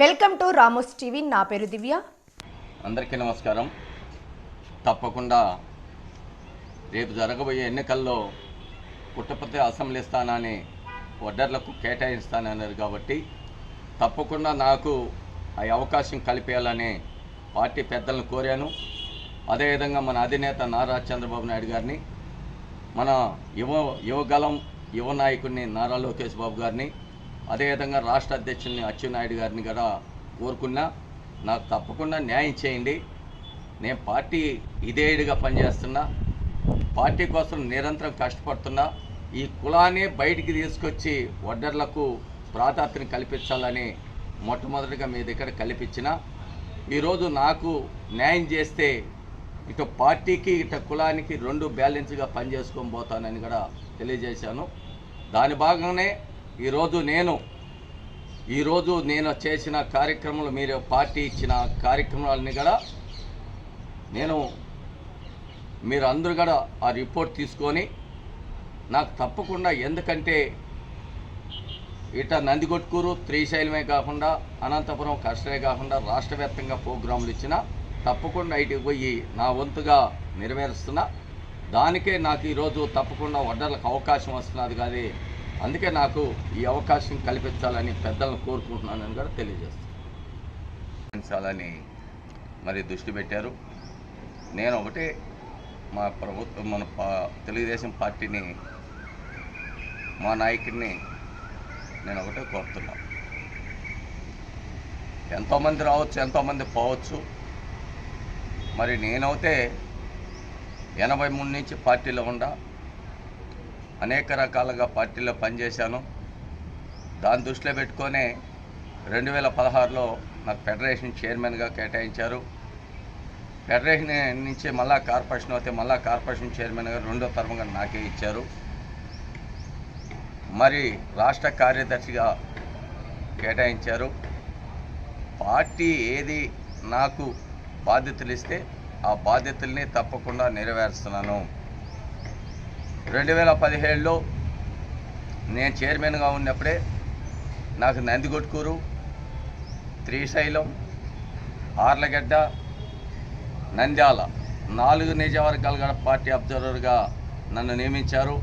Welcome to Ramos TV. నా పేరు దివ్య. అందరికీ నమస్కారం. తప్పకుండా రేపు జరగబోయే ఎన్నికల్లో పుట్టపర్తి అసెంబ్లీ స్థానాన్ని వడ్డర్లకు కేటాయిస్తానన్నారు కాబట్టి తప్పకుండా నాకు ఆ అవకాశం కల్పించాలని పార్టీ పెద్దలను కోరాను. అదేవిధంగా మన అధినేత నారా చంద్రబాబు నాయుడు గారిని మన యువ యువగలం యువ నాయకుడిని నారా లోకేష్ బాబు గారిని అదేవిధంగా రాష్ట్ర అధ్యక్షుల్ని అచ్చెన్నాయుడు గారిని కూడా కోరుకున్నా నాకు తప్పకుండా న్యాయం చేయండి. నేను పార్టీ ఇదేడుగా పనిచేస్తున్నా పార్టీ కోసం నిరంతరం కష్టపడుతున్నా. ఈ కులాన్ని బయటికి తీసుకొచ్చి వడ్డర్లకు ప్రాధాన్యతను కల్పించాలని మొట్టమొదటిగా మీ దగ్గర కల్పించిన. ఈరోజు నాకు న్యాయం చేస్తే ఇటు పార్టీకి ఇటు కులానికి రెండు బ్యాలెన్స్గా పనిచేసుకొని పోతానని కూడా తెలియజేశాను. దాని భాగంగానే ఈరోజు నేను ఈరోజు నేను చేసిన కార్యక్రమాలు మీరు పార్టీ ఇచ్చిన కార్యక్రమాలని కూడా నేను మీరు అందరూ కూడా ఆ రిపోర్ట్ తీసుకొని నాకు తప్పకుండా ఎందుకంటే ఇట నందికొట్కూరు త్రిశైలమే కాకుండా అనంతపురం కష్టమే కాకుండా రాష్ట్ర వ్యాప్తంగా ప్రోగ్రాములు ఇచ్చిన తప్పకుండా ఇటు పోయి నా వంతుగా నెరవేరుస్తున్నా. దానికే నాకు ఈరోజు తప్పకుండా వడ్డలకు అవకాశం వస్తున్నది కానీ అందుకే నాకు ఈ అవకాశం కల్పించాలని పెద్దలను కోరుకుంటున్నానని కూడా తెలియజేస్తాను మరి దృష్టి పెట్టారు. నేను ఒకటే మా ప్రభుత్వం మన పా- తెలుగుదేశం పార్టీని మా నాయకుడిని నేను ఒకటే కోరుతున్నా. ఎంతోమంది రావచ్చు ఎంతోమంది పోవచ్చు. మరి నేనైతే ఎనభై మూడు నుంచి పార్టీలో ఉండా. అనేక రకాలుగా పార్టీలో పనిచేశాను. దాని దృష్టిలో పెట్టుకొని రెండు వేల పదహారులో నాకు ఫెడరేషన్ చైర్మన్గా కేటాయించారు. ఫెడరేషన్ నుంచి మళ్ళా కార్పొరేషన్ అయితే మళ్ళా కార్పొరేషన్ చైర్మన్గా రెండో తరముగా నాకే ఇచ్చారు. మరి రాష్ట్ర కార్యదర్శిగా కేటాయించారు. పార్టీ ఏది నాకు బాధ్యతలు ఇస్తే ఆ బాధ్యతల్ని తప్పకుండా నెరవేరుస్తున్నాను. రెండు వేల పదిహేడులో నేను చైర్మన్గా ఉన్నప్పుడే నాకు నందిగొట్కూరు శ్రీశైలం ఆర్లగడ్డ నంద్యాల నాలుగు నియోజకవర్గాలు కూడా పార్టీ అబ్జర్వర్గా నన్ను నియమించారు.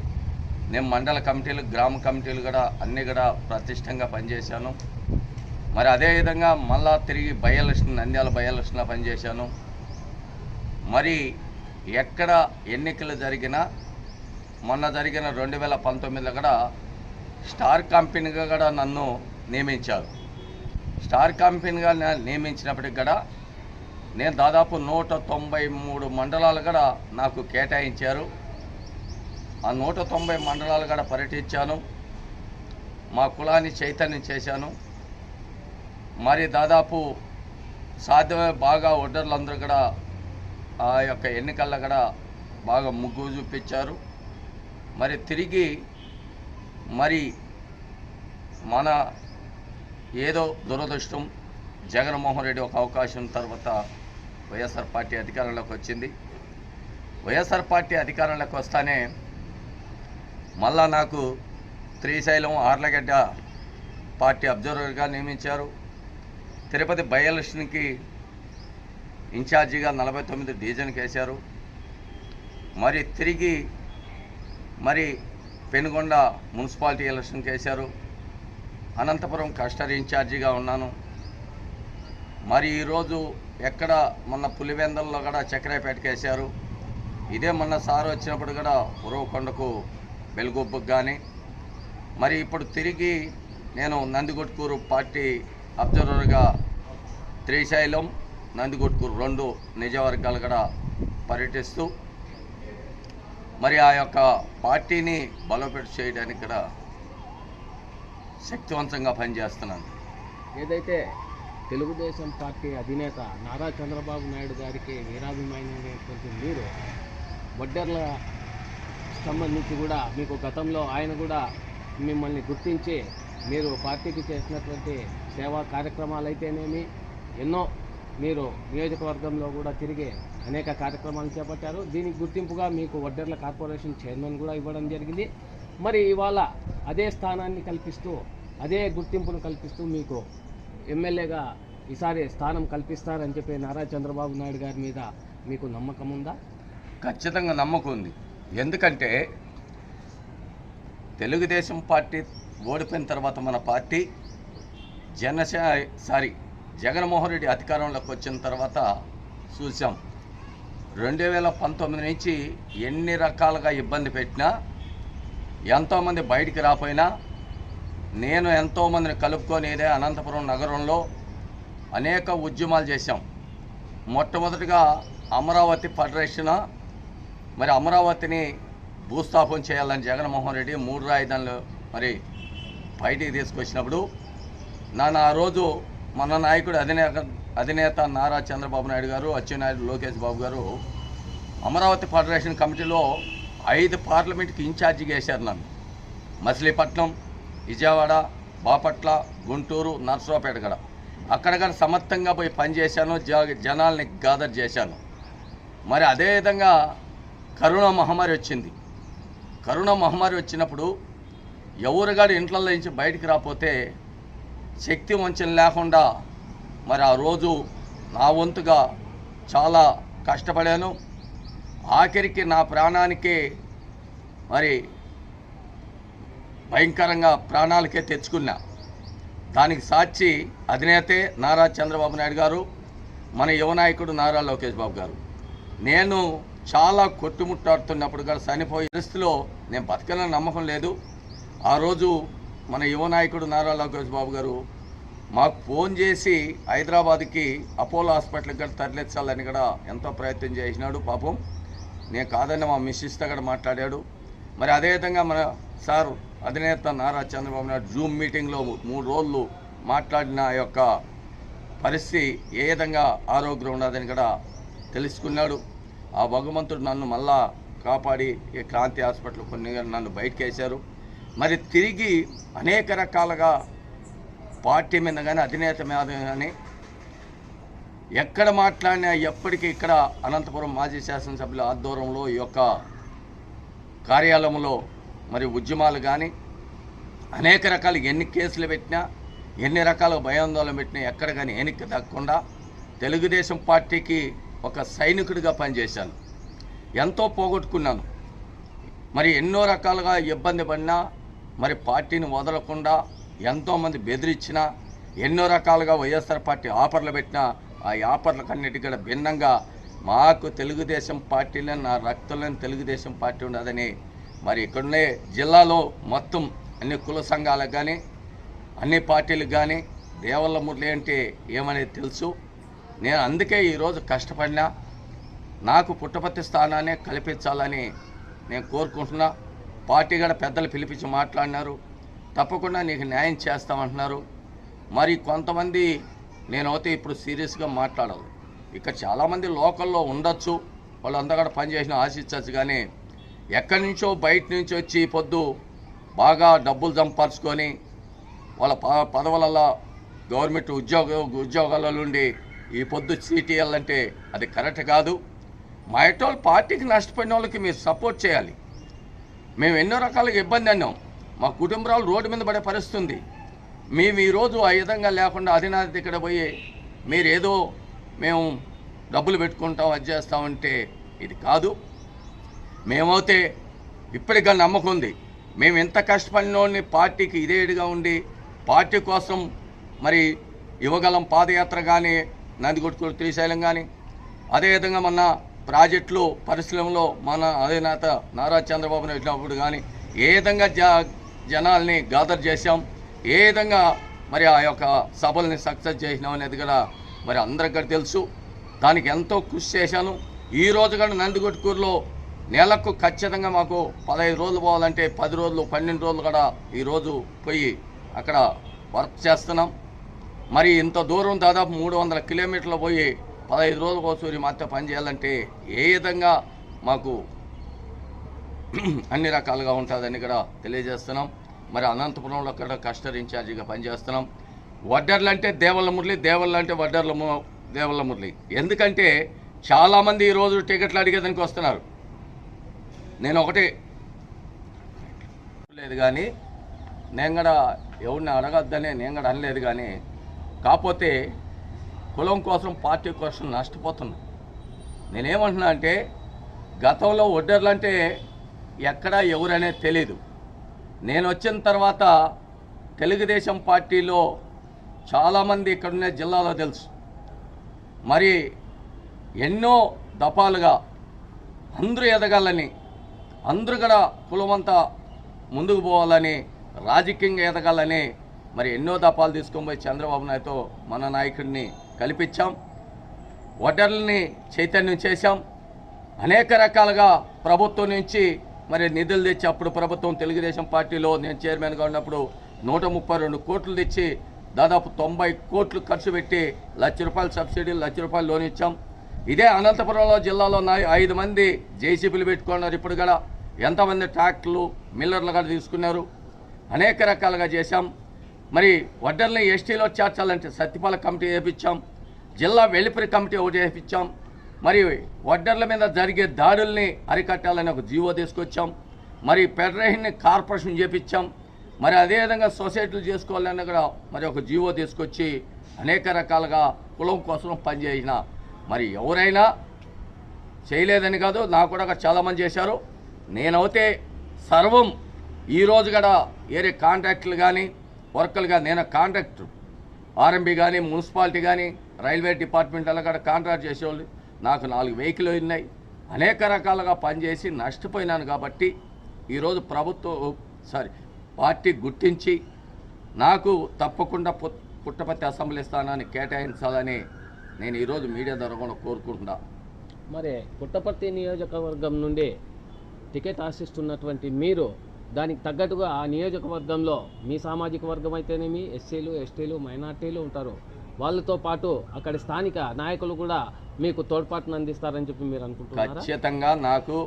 నేను మండల కమిటీలు గ్రామ కమిటీలు కూడా అన్నీ కూడా ప్రతిష్టంగా పనిచేశాను. మరి అదేవిధంగా మళ్ళా తిరిగి బై ఎలక్షన్ నంద్యాల బై ఎలక్షన్లో పనిచేశాను. మరి ఎక్కడ ఎన్నికలు జరిగినా మొన్న జరిగిన రెండు వేల పంతొమ్మిదిలో కూడా స్టార్ కంపెనీగా కూడా నన్ను నియమించారు. స్టార్ కంపెనీగా నియమించినప్పటికి కూడా నేను దాదాపు నూట తొంభై మూడు మండలాలు కూడా నాకు కేటాయించారు. ఆ నూట తొంభై మండలాలు కూడా పర్యటించాను. మా కులాన్ని చైతన్యం చేశాను. మరి దాదాపు సాధ్యమే బాగా ఒడ్డర్లందరూ కూడా ఆ యొక్క ఎన్నికల్లో కూడా బాగా ముగ్గు చూపించారు. మరి తిరిగి మరి మన ఏదో దురదృష్టం జగన్మోహన్ రెడ్డి ఒక అవకాశం తర్వాత వైఎస్ఆర్ పార్టీ అధికారంలోకి వచ్చింది. వైఎస్ఆర్ పార్టీ అధికారంలోకి వస్తానే మళ్ళా నాకు శ్రీశైలం ఆర్లగడ్డ పార్టీ అబ్జర్వర్గా నియమించారు. తిరుపతి బై ఎలక్షన్కి ఇన్ఛార్జిగా నలభై తొమ్మిది డివిజన్కి వేశారు. మరి తిరిగి మరి పెనుగొండ మున్సిపాలిటీ ఎలక్షన్కి వేశారు అనంతపురం కస్టర్ ఇన్ఛార్జిగా ఉన్నాను. మరి ఈరోజు ఎక్కడ మొన్న పులివెందల్లో కూడా చక్రాయపేటకి వేశారు ఇదే మొన్న సార్ వచ్చినప్పుడు కూడా ఉరవకొండకు వెలుగొబ్బకు కానీ మరి ఇప్పుడు తిరిగి నేను నందిగొట్కూరు పార్టీ అబ్జర్వర్గా త్రిశైలం నందిగొట్కూరు రెండు నిజవర్గాలు కూడా పర్యటిస్తూ మరి ఆ యొక్క పార్టీని బలోపేట చేయడానికి కూడా శక్తివంతంగా పనిచేస్తున్నాను. ఏదైతే తెలుగుదేశం పార్టీ అధినేత నారా చంద్రబాబు నాయుడు గారికి వీరాభిమానమైనటువంటి మీరు వడ్డర్ల సంబంధించి కూడా మీకు గతంలో ఆయన కూడా మిమ్మల్ని గుర్తించి మీరు పార్టీకి చేసినటువంటి సేవా కార్యక్రమాలు అయితేనేమి ఎన్నో మీరు నియోజకవర్గంలో కూడా తిరిగి అనేక కార్యక్రమాలు చేపట్టారు. దీనికి గుర్తింపుగా మీకు వడ్డర్ల కార్పొరేషన్ చైర్మన్ కూడా ఇవ్వడం జరిగింది. మరి ఇవాళ అదే స్థానాన్ని కల్పిస్తూ అదే గుర్తింపును కల్పిస్తూ మీకు ఎమ్మెల్యేగా ఈసారి స్థానం కల్పిస్తారని చెప్పి నారా చంద్రబాబు నాయుడు గారి మీద మీకు నమ్మకం ఉందా? ఖచ్చితంగా నమ్మకం ఉంది. ఎందుకంటే తెలుగుదేశం పార్టీ ఓడిపోయిన తర్వాత మన పార్టీ జనసేన సారీ జగన్మోహన్ రెడ్డి అధికారంలోకి వచ్చిన తర్వాత చూసాం. రెండు వేల పంతొమ్మిది నుంచి ఎన్ని రకాలుగా ఇబ్బంది పెట్టినా ఎంతోమంది బయటికి రాపోయినా నేను ఎంతోమందిని కలుపుకొని ఇదే అనంతపురం నగరంలో అనేక ఉద్యమాలు చేశాం. మొట్టమొదటిగా అమరావతి ఫెడరేషన్ మరి అమరావతిని భూస్థాపన చేయాలని జగన్మోహన్ రెడ్డి మూడు రాజధానులు మరి బయటికి తీసుకొచ్చినప్పుడు నన్ను ఆ రోజు మన నాయకుడు అధినేత అధినేత నారా చంద్రబాబు నాయుడు గారు అచ్చెన్నాయుడు లోకేష్ బాబు గారు అమరావతి ఫెడరేషన్ కమిటీలో ఐదు పార్లమెంట్కి ఇన్ఛార్జిగా వేశారు నన్ను. మచిలీపట్నం విజయవాడ బాపట్ల గుంటూరు నర్సరావుపేట కూడా అక్కడక్కడ సమర్థంగా పోయి పనిచేశాను జ జనాల్ని గాదర్ చేశాను. మరి అదేవిధంగా కరోనా మహమ్మారి వచ్చింది. కరోనా మహమ్మారి వచ్చినప్పుడు ఎవరుగాడు ఇంట్లలో నుంచి బయటికి రాకపోతే శక్తి వంచన లేకుండా మరి ఆ రోజు నా వంతుగా చాలా కష్టపడాను. ఆఖరికి నా ప్రాణానికే మరి భయంకరంగా ప్రాణాలకే తెచ్చుకున్నా. దానికి సాక్షి అధినేతే నారా చంద్రబాబు నాయుడు గారు మన యువ నాయకుడు నారా లోకేష్ బాబు గారు. నేను చాలా కొట్టుముట్టాడుతున్నప్పుడు కూడా చనిపోయే పరిస్థితిలో నేను బతకనని నమ్మకం లేదు. ఆ రోజు మన యువ నాయకుడు నారా లోకేష్ బాబు గారు మాకు ఫోన్ చేసి హైదరాబాద్కి అపోలో హాస్పిటల్కి కూడా తరలించాలని కూడా ఎంతో ప్రయత్నం చేసినాడు పాపం. నేను కాదని మా మిస్సిస్తో కూడా మాట్లాడాడు. మరి అదేవిధంగా మన సార్ అధినేత నారా చంద్రబాబు నాయుడు జూమ్ మీటింగ్లో మూడు రోజులు మాట్లాడిన ఆ యొక్క పరిస్థితి ఏ విధంగా ఆరోగ్యం ఉన్నదని కూడా తెలుసుకున్నాడు. ఆ భగవంతుడు నన్ను మళ్ళా కాపాడి ఈ క్రాంతి హాస్పిటల్ కొన్ని నన్ను బయటకేశారు. మరి తిరిగి అనేక రకాలుగా పార్టీ మీద కానీ అధినేత మీద కానీ ఎక్కడ మాట్లాడినా ఎప్పటికీ ఇక్కడ అనంతపురం మాజీ శాసనసభ్యుల ఆధ్వర్యంలో ఈ యొక్క కార్యాలయంలో మరి ఉద్యమాలు కానీ అనేక రకాల ఎన్ని కేసులు పెట్టినా ఎన్ని రకాల భయాందోళన పెట్టినా ఎక్కడ కానీ ఎన్నిక దక్కకుండా తెలుగుదేశం పార్టీకి ఒక సైనికుడిగా పనిచేశాను. ఎంతో పోగొట్టుకున్నాను. మరి ఎన్నో రకాలుగా ఇబ్బంది పడినా మరి పార్టీని వదలకుండా ఎంతోమంది బెదిరించినా ఎన్నో రకాలుగా వైఎస్ఆర్ పార్టీ ఆఫర్లు పెట్టినా ఆ ఆఫర్లకన్నిటి కూడా భిన్నంగా మాకు తెలుగుదేశం పార్టీలో నా రక్తంలోని తెలుగుదేశం పార్టీ ఉన్నదని మరి ఇక్కడనే జిల్లాలో మొత్తం అన్ని కుల సంఘాలకు కానీ అన్ని పార్టీలకు కానీ దేవల్ల మురళి అంటే ఏమనేది తెలుసు. నేను అందుకే ఈరోజు కష్టపడినా నాకు పుట్టపర్తి స్థానాన్ని కల్పించాలని నేను కోరుకుంటున్నా. పార్టీ కూడా పెద్దలు పిలిపించి మాట్లాడినారు. తప్పకుండా నీకు న్యాయం చేస్తామంటున్నారు. మరి కొంతమంది నేనైతే ఇప్పుడు సీరియస్గా మాట్లాడాలి ఇక్కడ చాలామంది లోకల్లో ఉండొచ్చు. వాళ్ళందరూ కూడా పనిచేసిన ఆశించచ్చు కానీ ఎక్కడి నుంచో బయట నుంచి వచ్చి ఈ పొద్దు బాగా డబ్బులు సంపాదించుకొని వాళ్ళ ప పదవులలో గవర్నమెంట్ ఉద్యోగ ఉద్యోగాల నుండి ఈ పొద్దు సీటీఎల్ అంటే అది కరెక్ట్ కాదు. మా పార్టీకి నష్టపోయిన వాళ్ళకి మీరు సపోర్ట్ చేయాలి. మేము ఎన్నో రకాలుగా ఇబ్బంది అన్నాం. మా కుటుంబాలు రోడ్డు మీద పడే పరిస్థితి ఉంది మేము ఈరోజు ఆ విధంగా లేకుండా అధినాథ ఇక్కడ పోయి మీరు ఏదో మేము డబ్బులు పెట్టుకుంటాం అది చేస్తామంటే ఇది కాదు. మేమైతే ఇప్పటికీ నమ్మకం ఉంది. మేము ఎంత కష్టపడినోడిని పార్టీకి ఇదేడుగా ఉండి పార్టీ కోసం మరి యువగలం పాదయాత్ర కానీ నందికొట్టుకూరు శ్రీశైలం కానీ అదేవిధంగా మన ప్రాజెక్టులు పరిశ్రమలో మన అధినేత నారా చంద్రబాబు నాయుడు కానీ ఏ విధంగా జా జనాల్ని గాదర్ చేశాం. ఏ విధంగా మరి ఆ యొక్క సభల్ని సక్సెస్ చేసినాం అనేది కూడా మరి అందరికీ తెలుసు. దానికి ఎంతో కృషి చేశాను. ఈ రోజు కూడా నందిగొట్టుకూరులో నెలకు ఖచ్చితంగా మాకు పదహైదు రోజులు పోవాలంటే పది రోజులు పన్నెండు రోజులు కూడా ఈరోజు పోయి అక్కడ వర్క్ చేస్తున్నాం. మరి ఇంత దూరం దాదాపు మూడు వందల కిలోమీటర్లు పోయి పదహైదు రోజుల కోసం మాతో పని చేయాలంటే ఏ విధంగా మాకు అన్ని రకాలుగా ఉంటుందని కూడా తెలియజేస్తున్నాం. మరి అనంతపురంలో కూడా కస్టర్ ఇన్ఛార్జిగా పనిచేస్తున్నాం. వడ్డర్లు అంటే దేవల్ల మురళి దేవల్ల అంటే వడ్డర్ల దేవల్ల మురళి. ఎందుకంటే చాలామంది ఈరోజు టికెట్లు అడిగేదానికి వస్తున్నారు. నేను ఒకటి లేదు కానీ నేను కూడా ఎవరిని అడగద్దని నేను కూడా అనలేదు కానీ కాకపోతే కులం కోసం పార్టీ కోసం నష్టపోతున్నాను నేనేమంటున్నా అంటే గతంలో వడ్డర్లు అంటే ఎక్కడ ఎవరనేది తెలీదు. నేను వచ్చిన తర్వాత తెలుగుదేశం పార్టీలో చాలామంది ఇక్కడున్న జిల్లాలో తెలుసు. మరి ఎన్నో దఫాలుగా అందరూ ఎదగాలని అందరూ కూడా కులమంతా ముందుకు పోవాలని రాజకీయంగా ఎదగాలని మరి ఎన్నో దఫాలు తీసుకొని పోయి చంద్రబాబు నాయుడుతో మన నాయకుడిని కల్పించాం. ఓటర్లని చైతన్యం చేశాం. అనేక రకాలుగా ప్రభుత్వం నుంచి మరి నిధులు తెచ్చి అప్పుడు ప్రభుత్వం తెలుగుదేశం పార్టీలో నేను చైర్మన్గా ఉన్నప్పుడు నూట ముప్పై రెండు కోట్లు తెచ్చి దాదాపు తొంభై కోట్లు ఖర్చు పెట్టి లక్ష రూపాయలు సబ్సిడీ లక్ష రూపాయలు లోన్ ఇచ్చాం. ఇదే అనంతపురంలో జిల్లాలో ఐదు మంది జేసీబీలు పెట్టుకున్నారు ఇప్పుడు కూడా. ఎంతమంది ట్రాక్టర్లు మిల్లర్లు కూడా తీసుకున్నారు. అనేక రకాలుగా చేశాం. మరి వడ్డర్ని ఎస్టీలో చేర్చాలంటే సత్యపాల కమిటీ వేపించాం. జిల్లా వెలుపరి కమిటీ ఒకటి వేయించాం మరి వడ్డర్ల మీద జరిగే దాడుల్ని అరికట్టాలని ఒక జీవో తీసుకొచ్చాం. మరి ఫెడరేషన్ని కార్పొరేషన్ చేపించాం. మరి అదేవిధంగా సొసైటీలు చేసుకోవాలని కూడా మరి ఒక జీవో తీసుకొచ్చి అనేక రకాలుగా కులం కోసం పనిచేసిన మరి ఎవరైనా చేయలేదని కాదు నాకు కూడా చాలామంది చేశారు. నేనైతే సర్వం ఈరోజు కూడా ఏరే కాంట్రాక్టులు కానీ వర్కర్లు కానీ నేను కాంట్రాక్టర్ ఆర్ఎంబి కానీ మున్సిపాలిటీ కానీ రైల్వే డిపార్ట్మెంట్ అలా కూడా కాంట్రాక్ట్ చేసేవాళ్ళు. నాకు నాలుగు వెహికల్ ఉన్నాయి. అనేక రకాలుగా పనిచేసి నష్టపోయినాను కాబట్టి ఈరోజు ప్రభుత్వం సారీ పార్టీ గుర్తించి నాకు తప్పకుండా పు- పుట్టపర్తి అసెంబ్లీ స్థానాన్ని కేటాయించాలని నేను ఈరోజు మీడియా ద్వారా కూడా కోరుకుంటున్నా. మరి పుట్టపర్తి నియోజకవర్గం నుండి టికెట్ ఆశిస్తున్నటువంటి మీరు దానికి తగ్గట్టుగా ఆ నియోజకవర్గంలో మీ సామాజిక వర్గం అయితేనేమి ఎస్సీలు ఎస్టీలు మైనార్టీలు ఉంటారు. వాళ్ళతో పాటు అక్కడ స్థానిక నాయకులు కూడా మీకు తోడ్పాటును అందిస్తారని చెప్పి మీరు అనుకుంటున్నారు? ఖచ్చితంగా నాకు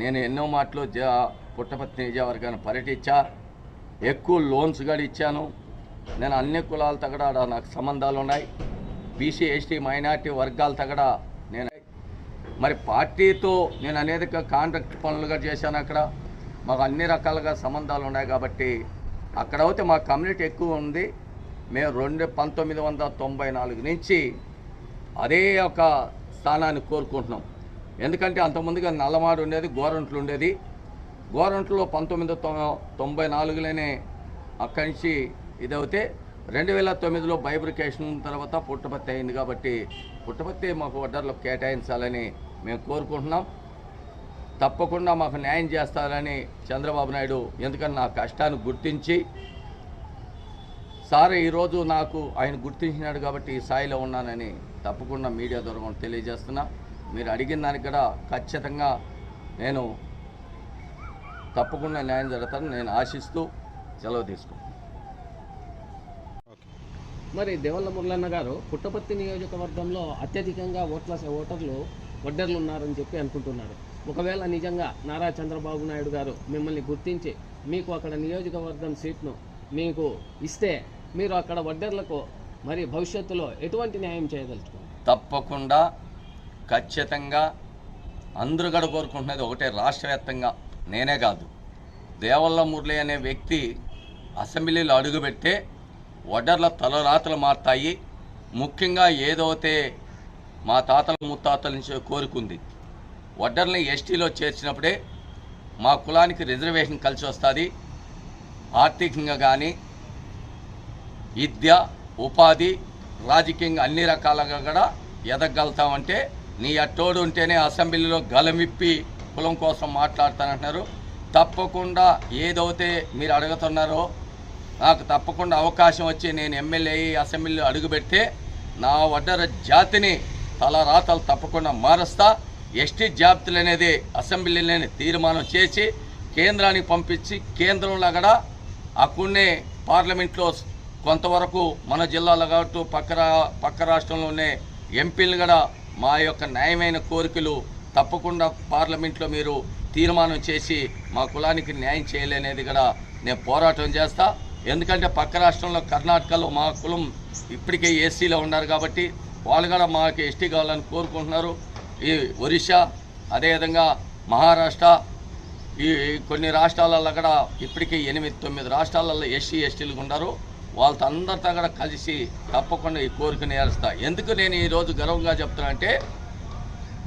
నేను ఎన్నో మాటలు పుట్టపత్తి పుట్టపర్తి నియోజకవర్గాన్ని పర్యటించా ఎక్కువ లోన్స్ కూడా ఇచ్చాను. నేను అన్ని కులాల తగడ ఆడ నాకు సంబంధాలు ఉన్నాయి. బీసీ ఎస్టీ మైనార్టీ వర్గాల తగడ నేను మరి పార్టీతో నేను అనేక కాంట్రాక్ట్ పనులుగా చేశాను అక్కడ. మాకు అన్ని రకాలుగా సంబంధాలు ఉన్నాయి కాబట్టి అక్కడ అయితే మా కమ్యూనిటీ ఎక్కువ ఉంది. మేము రెండు పంతొమ్మిది వందల తొంభై నాలుగు నుంచి అదే ఒక స్థానాన్ని కోరుకుంటున్నాం. ఎందుకంటే అంతకుముందుగా నల్లమాడు ఉండేది గోరంట్లు ఉండేది. గోరంట్లో పంతొమ్మిది తొంభై నాలుగులోనే అక్కడి నుంచి ఇదవుతే రెండు వేల తొమ్మిదిలో బైబ్రికేషన్ తర్వాత పుట్టపత్తి అయింది కాబట్టి పుట్టపత్తి మాకు వడ్డర్లో కేటాయించాలని మేము కోరుకుంటున్నాం. తప్పకుండా మాకు న్యాయం చేస్తారని చంద్రబాబు నాయుడు ఎందుకంటే నా కష్టాన్ని గుర్తించి సార్ ఈరోజు నాకు ఆయన గుర్తించినాడు కాబట్టి ఈ స్థాయిలో ఉన్నానని తప్పకుండా మీడియా ద్వారా తెలియజేస్తున్నా. మీరు అడిగిన దానికి కూడా ఖచ్చితంగా నేను తప్పకుండా న్యాయం జరుగుతాను నేను ఆశిస్తూ సెలవు తీసుకుంటాను మరి దేవల్ల మురళన్న గారు పుట్టపర్తి నియోజకవర్గంలో అత్యధికంగా ఓట్ల ఓటర్లు వడ్డర్లు ఉన్నారని చెప్పి అనుకుంటున్నారు. ఒకవేళ నిజంగా నారా చంద్రబాబు నాయుడు గారు మిమ్మల్ని గుర్తించి మీకు అక్కడ నియోజకవర్గం సీట్ను మీకు ఇస్తే మీరు అక్కడ వడ్డర్లకు మరి భవిష్యత్తులో ఎటువంటి న్యాయం చేయగలరు తప్పకుండా ఖచ్చితంగా అందరూ కూడా కోరుకుంటున్నది ఒకటే రాష్ట్ర వ్యాప్తంగా నేనే కాదు. దేవల్ల మురళి అనే వ్యక్తి అసెంబ్లీలో అడుగుపెట్టే వడ్డర్ల తలరాతలు మారుతాయి. ముఖ్యంగా ఏదైతే మా తాతల ముత్తాతల నుంచి కోరుకుంది. వడ్డర్ని ఎస్టీలో చేర్చినప్పుడే మా కులానికి రిజర్వేషన్ కలిసి వస్తుంది. ఆర్థికంగా కానీ విద్య ఉపాధి రాజకీయంగా అన్ని రకాలుగా కూడా ఎదగలుగుతామంటే నీ అట్టోడు ఉంటేనే అసెంబ్లీలో గలమిప్పి కులం కోసం మాట్లాడతానంటున్నారు. తప్పకుండా ఏదైతే మీరు అడుగుతున్నారో నాకు తప్పకుండా అవకాశం వచ్చి నేను ఎమ్మెల్యే అయ్యి అసెంబ్లీలో అడుగుపెడితే నా వడ్డర జాతిని తలరాతలు తప్పకుండా మారుస్తా. ఎస్టీ జాబితాలు అనేది అసెంబ్లీలోనే తీర్మానం చేసి కేంద్రానికి పంపించి కేంద్రంలో కూడా అక్కడనే పార్లమెంట్లో కొంతవరకు మన జిల్లాలో కాబట్టి పక్క పక్క రాష్ట్రంలోనే ఎంపీలు కూడా మా యొక్క న్యాయమైన కోరికలు తప్పకుండా పార్లమెంట్లో మీరు తీర్మానం చేసి మా కులానికి న్యాయం చేయలేనేది కూడా నేను పోరాటం చేస్తా. ఎందుకంటే పక్క రాష్ట్రంలో కర్ణాటకలో మా కులం ఇప్పటికే ఏసీలో ఉన్నారు కాబట్టి వాళ్ళు కూడా మాకు ఎస్టీ కావాలని కోరుకుంటున్నారు. ఈ ఒరిస్సా అదేవిధంగా మహారాష్ట్ర ఈ కొన్ని రాష్ట్రాలలో కూడా ఇప్పటికీ ఎనిమిది తొమ్మిది రాష్ట్రాలలో ఎస్సీ ఎస్టీలు ఉన్నారు. వాళ్ళతో అందరితో కూడా కలిసి తప్పకుండా ఈ కోరిక నేరుస్తా. ఎందుకు నేను ఈరోజు గర్వంగా చెప్తున్నానంటే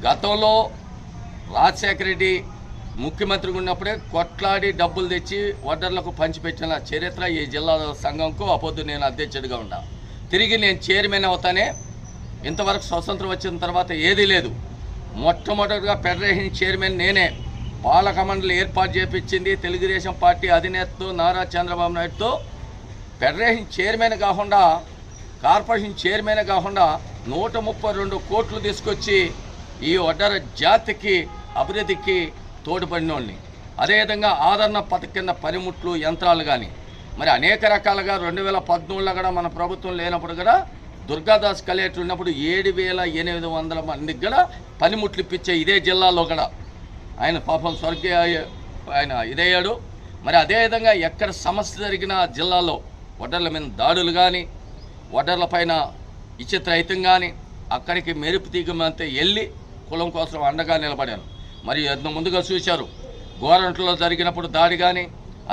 గతంలో రాజశేఖర రెడ్డి ముఖ్యమంత్రిగా ఉన్నప్పుడే కొట్లాడి డబ్బులు తెచ్చి వడ్డర్లకు పంచిపెట్టిన చరిత్ర ఈ జిల్లా సంఘంకు అపోద్దు నేను అధ్యక్షుడిగా ఉన్నా. తిరిగి నేను చైర్మన్ అవుతానే ఇంతవరకు స్వతంత్రం వచ్చిన తర్వాత ఏదీ లేదు. మొట్టమొదటిగా ఫెడరేషన్ చైర్మన్ నేనే. పాలక మండలి ఏర్పాటు చేపించింది తెలుగుదేశం పార్టీ అధినేతతో నారా చంద్రబాబు నాయుడుతో ఫెడరేషన్ చైర్మన్ కాకుండా కార్పొరేషన్ చైర్మన్ కాకుండా నూట ముప్పై రెండు కోట్లు తీసుకొచ్చి ఈ వడ్డర జాతికి అభివృద్ధికి తోడ్పడినోళ్ళని అదేవిధంగా ఆదరణ పథకం కింద పనిముట్లు యంత్రాలు కానీ మరి అనేక రకాలుగా రెండు వేల పద్మూడులో కూడా మన ప్రభుత్వం లేనప్పుడు కూడా దుర్గాదాస్ కలెక్టర్ ఉన్నప్పుడు ఏడు వేల ఎనిమిది వందల మందికి కూడా పనిముట్లు ఇప్పించే ఇదే జిల్లాలో కూడా ఆయన పాపం స్వర్గీయ ఆయన ఇదయ్యాడు. మరి అదేవిధంగా ఎక్కడ సమస్య జరిగిన జిల్లాలో ఓటర్ల మీద దాడులు కానీ ఓటర్ల పైన ఇచ్చిత్రహితం కానీ అక్కడికి మెరుపు తీగమంతే వెళ్ళి కులం కోసం అండగా నిలబడాను. మరి ఎంత ముందుగా చూశారు గోరంట్లో జరిగినప్పుడు దాడి కానీ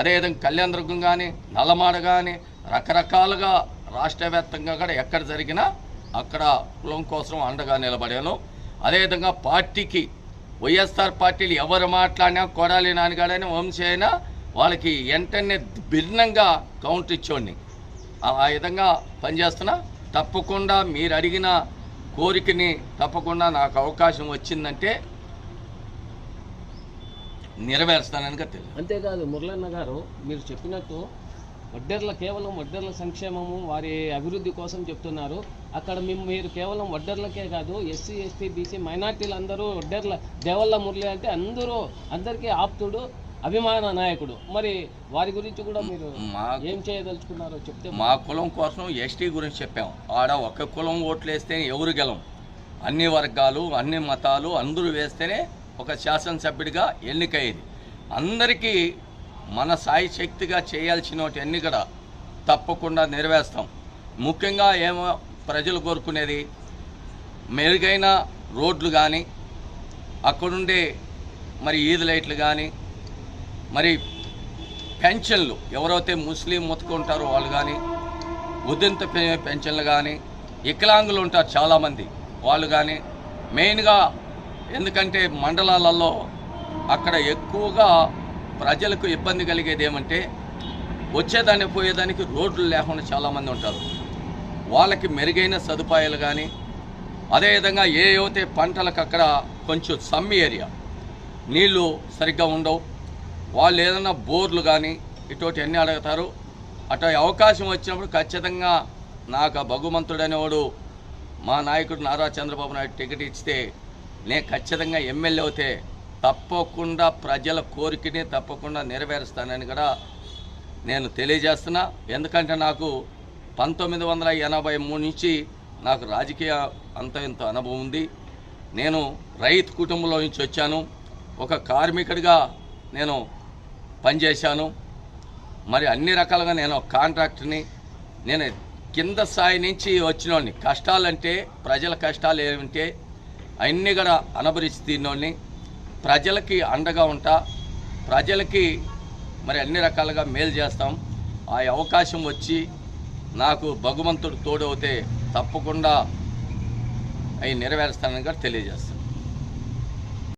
అదేవిధంగా కళ్యాణదుర్గం కానీ నల్లమాడ కానీ రకరకాలుగా రాష్ట్ర వ్యాప్తంగా కూడా ఎక్కడ జరిగినా అక్కడ కులం కోసం అండగా నిలబడాను. అదేవిధంగా పార్టీకి వైఎస్ఆర్ పార్టీలు ఎవరు మాట్లాడినా కొడాలి నాన్నగాడైనా వంశీ అయినా వాళ్ళకి వెంటనే భిన్నంగా కౌంటర్ ఇచ్చోడిని ఆ విధంగా పనిచేస్తున్నా. తప్పకుండా మీరు అడిగిన కోరికని తప్పకుండా నాకు అవకాశం వచ్చిందంటే నెరవేరుస్తానని తెలియదు. అంతేకాదు మురళన్న గారు మీరు చెప్పినట్టు వడ్డెర్ల కేవలం వడ్డెర్ల సంక్షేమము వారి అభివృద్ధి కోసం చెప్తున్నారు. అక్కడ మేము మీరు కేవలం వడ్డర్లకే కాదు ఎస్సీ ఎస్టీ బీసీ మైనార్టీలు అందరూ వడ్డెర్ల దేవల్ల మురళి అంటే అందరూ అందరికీ ఆప్తుడు. అభిమాన నాయకుడు. మరి వారి గురించి కూడా మీరు మా ఏం చేయదలుచుకున్నారో చెప్తే మా కులం కోసం ఎస్టీ గురించి చెప్పాం. ఆడ ఒక కులం ఓట్లు వేస్తే ఎవరు గెలం? అన్ని వర్గాలు అన్ని మతాలు అందరూ వేస్తేనే ఒక శాసనసభ్యుడిగా ఎన్నికయ్యేది. అందరికీ మన సాయి శక్తిగా చేయాల్సిన అన్ని కూడా తప్పకుండా నెరవేర్స్తాం. ముఖ్యంగా ఏమో ప్రజలు కోరుకునేది మెరుగైన రోడ్లు కానీ అక్కడుండే మరి ఈద్ లైట్లు కానీ మరి పెన్షన్లు ఎవరైతే ముస్లిం ముతుకుంటారో వాళ్ళు కానీ ఉద్యంత పెన్షన్లు కానీ వికలాంగులు ఉంటారు చాలామంది. వాళ్ళు కానీ మెయిన్గా ఎందుకంటే మండలాలలో అక్కడ ఎక్కువగా ప్రజలకు ఇబ్బంది కలిగేది ఏమంటే వచ్చేదాన్ని పోయేదానికి రోడ్లు లేకుండా చాలామంది ఉంటారు. వాళ్ళకి మెరుగైన సదుపాయాలు కానీ అదేవిధంగా ఏ అయితే పంటలకు అక్కడ కొంచెం సమ్మి ఏరియా నీళ్ళు సరిగ్గా ఉండవు. వాళ్ళు ఏదైనా బోర్లు కానీ ఇటువంటి అన్నీ అడుగుతారు. అటు అవకాశం వచ్చినప్పుడు ఖచ్చితంగా నాకు ఆ భగవంతుడు మా నాయకుడు నారా చంద్రబాబు నాయుడు టికెట్ ఇస్తే నేను ఖచ్చితంగా ఎమ్మెల్యే అవుతే తప్పకుండా ప్రజల కోరికని తప్పకుండా నెరవేరుస్తానని కూడా నేను తెలియజేస్తున్నా. ఎందుకంటే నాకు పంతొమ్మిది వందల ఎనభై మూడు నుంచి నాకు రాజకీయ అంత ఇంత అనుభవం ఉంది. నేను రైతు కుటుంబంలో నుంచి వచ్చాను. ఒక కార్మికుడిగా నేను పనిచేశాను మరి అన్ని రకాలుగా నేను కాంట్రాక్ట్ని కాంట్రాక్టర్ని నేను కింద స్థాయి నుంచి వచ్చినోడిని. కష్టాలంటే ప్రజల కష్టాలు ఏమంటే అన్నీ కూడా అనుభరించి తిన్నోడిని ప్రజలకి అండగా ఉంటా ప్రజలకి మరి అన్ని రకాలుగా మేలు చేస్తాం. ఆ అవకాశం వచ్చి నాకు భగవంతుడు తోడవుతే తప్పకుండా అవి నెరవేరుస్తానని కూడా తెలియజేస్తాను.